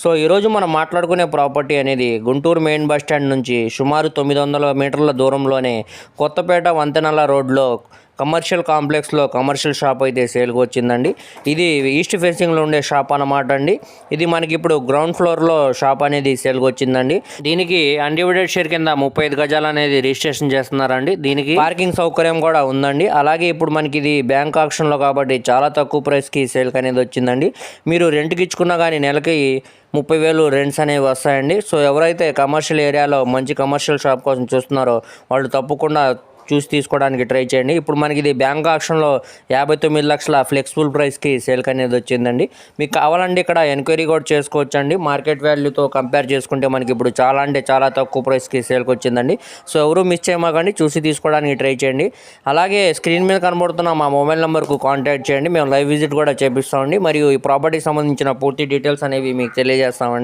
So ఈరోజు మనం మాట్లాడుకునే ప్రాపర్టీ అనేది గుంటూరు మెయిన్ బస్ స్టాండ్ నుంచి సుమారు తొమ్మిది వందల మీటర్ల దూరంలోనే కొత్తపేట వంతెనల రోడ్లో కమర్షియల్ కాంప్లెక్స్లో కమర్షియల్ షాప్ అయితే సేల్కి వచ్చిందండి ఇది ఈస్ట్ ఫేసింగ్లో ఉండే షాప్ అన్నమాట అండి. ఇది మనకి ఇప్పుడు గ్రౌండ్ ఫ్లోర్లో షాప్ అనేది సేల్కి వచ్చిందండి దీనికి అన్డివైడెడ్ షేర్ కింద ముప్పై ఐదు గజాలు అనేది రిజిస్ట్రేషన్ చేస్తున్నారండి. దీనికి పార్కింగ్ సౌకర్యం కూడా ఉందండి. అలాగే ఇప్పుడు మనకి ఇది బ్యాంక్ ఆప్షన్లో కాబట్టి చాలా తక్కువ ప్రైస్కి సేల్కి అనేది వచ్చిందండి. మీరు రెంట్కి ఇచ్చుకున్నా కానీ నెలకి ముప్పై వేలు రెంట్స్ అనేవి వస్తాయండి. సో ఎవరైతే కమర్షియల్ ఏరియాలో మంచి కమర్షియల్ షాప్ కోసం చూస్తున్నారో వాళ్ళు తప్పకుండా చూసి తీసుకోవడానికి ట్రై చేయండి. ఇప్పుడు మనకి ఇది బ్యాంక్ ఆప్షన్లో యాభై తొమ్మిది లక్షల ఫ్లెక్సిబుల్ ప్రైస్కి సేల్ అనేది వచ్చిందండి. మీకు కావాలంటే ఇక్కడ ఎంక్వైరీ కూడా చేసుకోవచ్చు అండి మార్కెట్ వాల్యూతో కంపేర్ చేసుకుంటే మనకి ఇప్పుడు చాలా అంటే చాలా తక్కువ ప్రైస్కి సేల్కి వచ్చిందండి. సో ఎవరు మిస్ చేయమాకండి చూసి తీసుకోవడానికి ట్రై చేయండి. అలాగే స్క్రీన్ మీద కనబడుతున్న మా మొబైల్ నెంబర్కు కాంటాక్ట్ చేయండి. మేము లైవ్ విజిట్ కూడా చేపిస్తామండి. మరియు ఈ ప్రాపర్టీకి సంబంధించిన పూర్తి డీటెయిల్స్ అనేవి మీకు తెలియజేస్తామండి.